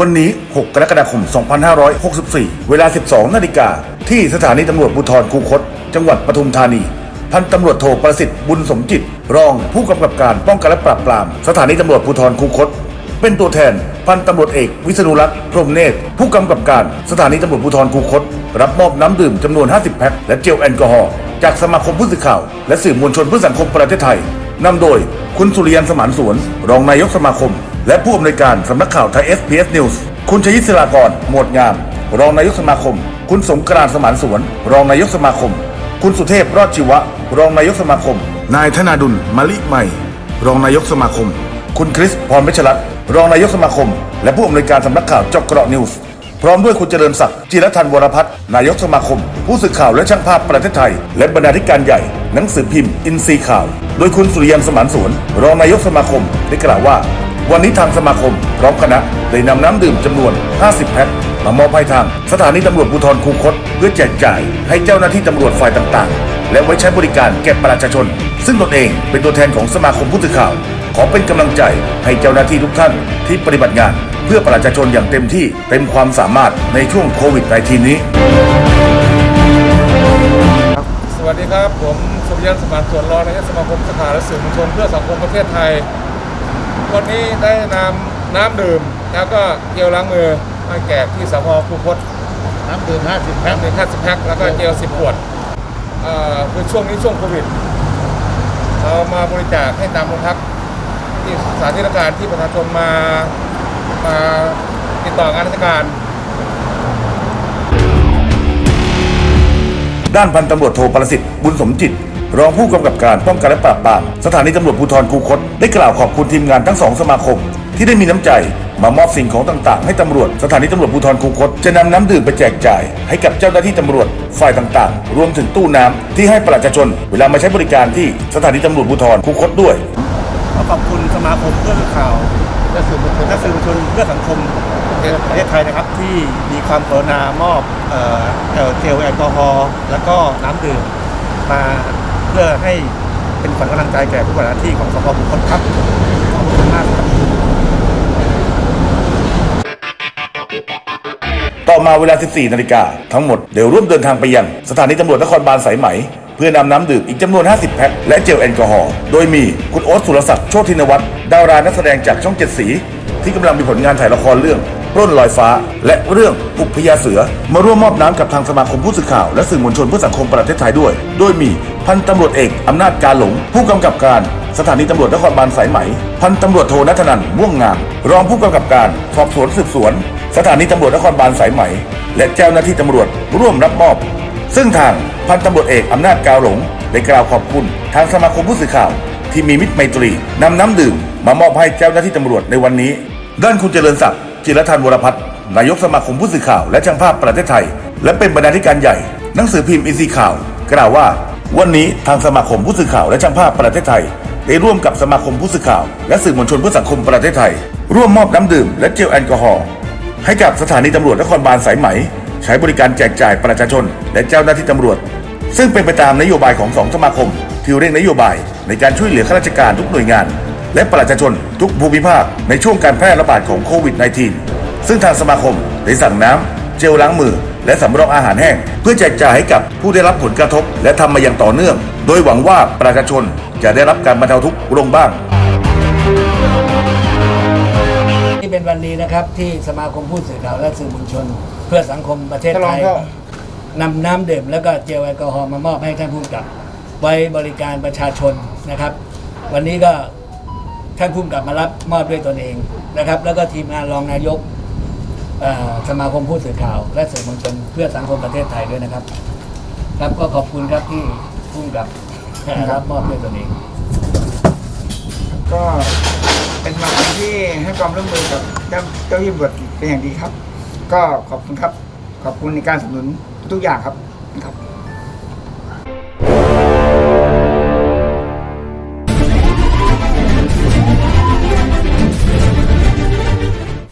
วันนี้ 6 กรกฎาคม 2564 เวลา 12 นาฬิกา ที่สถานีตำรวจภูธรคูคต จังหวัดปทุมธานี พันตำรวจโทประสิทธิ์บุญสมจิต รองผู้กำกับการป้องกันและปราบปราม สถานีตำรวจภูธรคูคต เป็นตัวแทน พันตำรวจเอกวิษณุรักษ์พรมเนตร ผู้กำกับการสถานีตำรวจภูธรคูคต รับมอบน้ำดื่มจำนวน 50 แพ็คและเจลแอลกอฮอล์จากสมาคมผู้สื่อข่าว และสื่อมวลชนเพื่อสังคมประเทศไทยนำโดยคุณสุริยันสมานสวน รองนายกสมาคม และผู้อำนวยการสำนักข่าวไทย SPS News คุณชยิศรากร หมวดงาม รองนายกสมาคม คุณสงกรานต์สมานสวน รองนายกสมาคม คุณสุเทพรอดชีวะ รองนายกสมาคม นายธนาดุลมะลิใหม่ รองนายกสมาคม คุณคริสพรเพชรรัตน์รองนายกสมาคม และผู้อำนวยการสำนักข่าวเจาะเกราะนิวส์พร้อมด้วยคุณเจริญศักดิ์จิรทันวรพัฒน์นายกสมาคม ผู้สื่อข่าวและช่างภาพประเทศไทย และบรรณาธิการใหญ่ หนังสือพิมพ์ อินซีข่าว โดยคุณสุริยันสมานสวน รองนายกสมาคมได้กล่าวว่า วันนี้ทางสมาคม พร้อมคณะได้นำน้ำดื่มจำนวน 50 แพ็คมามอบให้ทาง สถานีตำรวจภูธรคูคต เพื่อแจกจ่ายให้เจ้าหน้าที่ตำรวจฝ่ายต่างๆ และไว้ใช้บริการแก่ประชาชน ซึ่งตนเองเป็นตัวแทนของสมาคมผู้สื่อข่าว ขอเป็นกำลังใจให้เจ้าหน้าที่ทุกท่านที่ปฏิบัติงาน เพื่อประชาชนอย่างเต็มที่เต็มความสามารถในช่วงโควิด -19 นี้ สวัสดีครับ ผมสุริยันสมานส่วนรองนายกสมาคมสภาและสื่อมวลชนเพื่อสังคมประเทศไทย วันนี้ได้นำน้ำดื่ม แล้วก็เจลล้างมือมาแจกที่สพคูคตน้ำดื่ม50แพ็คน้ำดื่ม50แพ็คแล้วก็เจล10ขวดเอ่อคือช่วงนี้ช่วงโควิดเรามาบริจาคให้ตามโรงพักที่สถานที่ราชการที่ประชาชนมามาติดต่องานราชการ ด้านพันตำรวจโทประสิทธิ์บุญสมจิต รองผู้กำกับการป้องกันและปราบปรามสถานีตำรวจภูธรคูคตได้กล่าวขอบคุณทีมงานทั้งสองสมาคม ที่ได้มีน้ำใจมามอบสิ่งของต่างๆ ให้ตำรวจสถานีตำรวจภูธรคูคตจะนำน้ำดื่มไปแจกจ่าย ให้กับเจ้าหน้าที่ตำรวจฝ่ายต่างๆ รวมถึงตู้น้ำที่ให้ประชาชน เวลามาใช้บริการที่สถานีตำรวจภูธรคูคตด้วยขอขอบคุณสมาคมเพื่อข่าวและสื่อมวลชนและสื่อมวลชนเพื่อสังคมประเทศไทยนะครับที่มีความกรุณามอบเอ่อเอ่อเจลแอลกอฮอล์แล้วก็น้ำดื่มมา เพื่อให้เป็นขวัญกำลังใจแก่ผู้ปฏิบัติหน้าที่ของสพบุคคลครับขอบคุณมากครับต่อมาเวลา 14 นาฬิกาทั้งหมดเดี๋ยวร่วมเดินทางไปยัง สถานีตำรวจนครบาลสายไหม เพื่อนำน้ำดื่มอีกจำนวน 50 แพ็คและเจลแอลกอฮอล์โดยมีคุณโอ๊ตสุรศักดิ์โชตินวัฒน์ดารานักแสดงจากช่องเจ็ดสี ที่กำลังมีผลงานถ่ายละครเรื่อง ปล้นลอยฟ้า และเรื่องปุกพยาเสือ มาร่วมมอบน้ำกับทางสมาคมผู้สื่อข่าวและสื่อมวลชนเพื่อสังคมประเทศไทยด้วย โดยมีพันตำรวจเอกอำนาจการหลง ผู้กำกับการสถานีตำรวจนครบาลสายไหม พันตำรวจโทนัทนันท์ม่วงงาม รองผู้กำกับการสอบสวนสืบสวน สถานีตำรวจนครบาลสายไหม และเจ้าหน้าที่ตำรวจร่วมรับมอบ ซึ่งทางพันตำรวจเอกอำนาจกาวหลงได้กล่าวขอบคุณทางสมาคมผู้สื่อข่าว ที่มีมิตรไมตรีนำน้ำดื่มมามอบให้เจ้าหน้าที่ตำรวจในวันนี้ ด้านคุณเจริญศักดิ์ จิรทันวรพัฒน์นายกสมาคมผู้สื่อข่าวและช่างภาพประเทศไทย และเป็นบรรณาธิการใหญ่ หนังสือพิมพ์อินซีข่าว กล่าวว่า วันนี้ทางสมาคมผู้สื่อข่าวและช่างภาพประเทศไทย ได้ร่วมกับสมาคมผู้สื่อข่าว และสื่อมวลชนเพื่อสังคมประเทศไทย ร่วมมอบน้ำดื่มและเจลแอลกอฮอล์ให้กับสถานีตำรวจนครบาลสายไหม ใช้บริการแจกจ่ายประชาชน และเจ้าหน้าที่ตำรวจ ซึ่งเป็นไปตามนโยบายของสองสมาคมที่เร่งนโยบายในการช่วยเหลือข้าราชการทุกหน่วยงาน และประชาชนทุกภูมิภาคในช่วงการแพร่ระบาดของโควิด -19 ซึ่งทางสมาคมได้สั่งน้ำเจลล้างมือ และสำรองอาหารแห้ง เพื่อแจกจ่ายให้กับผู้ได้รับผลกระทบ และทำมาอย่างต่อเนื่อง โดยหวังว่าประชาชนจะได้รับการบรรเทาทุกข์ลงบ้างนี่เป็นวันนี้นะครับที่สมาคมผู้สื่อข่าวและสื่อมวลชน เพื่อสังคมประเทศไทยนำน้ำดื่มแล้วก็เจลแอลกอฮอล์มามอบให้ท่านผู้กำกับ ไว้บริการประชาชนนะครับ วันนี้ก็ ท่านผู้กำกับมารับมอบด้วยตนเองนะครับ แล้วก็ทีมงานรองนายกสมาคมผู้สื่อข่าว และสื่อมวลชนเพื่อสังคมประเทศไทยด้วยนะครับ ครับก็ขอบคุณครับที่ผู้กำกับรับมอบด้วยตนเอง ก็เป็นวันที่ที่ให้ความร่วมมือกับเจ้าเจ้าที่ตำรวจเป็นอย่างดีครับ ก็ขอบคุณครับ ขอบคุณในการสนับสนุนทุกอย่างครับครับ